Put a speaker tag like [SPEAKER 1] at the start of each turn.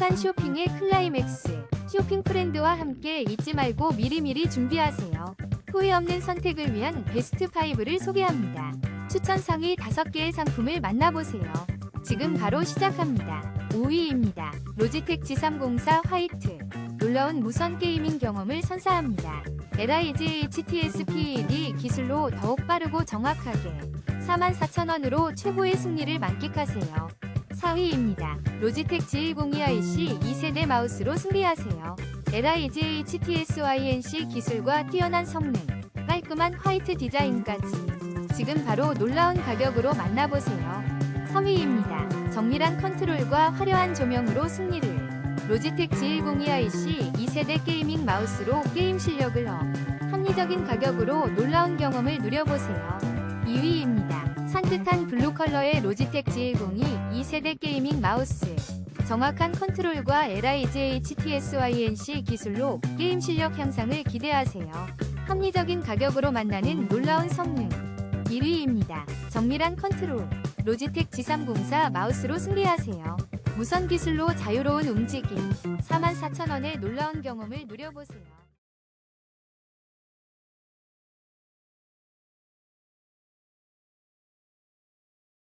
[SPEAKER 1] 행복한 쇼핑의 클라이맥스. 쇼핑 프렌드와 함께 잊지 말고 미리미리 준비하세요. 후회 없는 선택을 위한 베스트 5를 소개합니다. 추천 상위 5개의 상품을 만나보세요. 지금 바로 시작합니다. 5위입니다. 로지텍 G304 화이트. 놀라운 무선 게이밍 경험을 선사합니다. LIG HTS PED 기술로 더욱 빠르고 정확하게 44,000원으로 최고의 승리를 만끽하세요. 4위입니다. 로지텍 G102IC 2세대 마우스로 승리하세요. LIG HTS YNC 기술과 뛰어난 성능, 깔끔한 화이트 디자인까지 지금 바로 놀라운 가격으로 만나보세요. 3위입니다. 정밀한 컨트롤과 화려한 조명으로 승리를 로지텍 G102IC 2세대 게이밍 마우스로 게임 실력을 업 합리적인 가격으로 놀라운 경험을 누려보세요. 2위입니다. 산뜻한 블루 컬러의 로지텍 G102 2세대 게이밍 마우스 정확한 컨트롤과 LIG HTS YNC 기술로 게임 실력 향상을 기대하세요. 합리적인 가격으로 만나는 놀라운 성능 1위입니다. 정밀한 컨트롤 로지텍 G304 마우스로 승리하세요. 무선 기술로 자유로운 움직임 44,000원의 놀라운 경험을 누려보세요.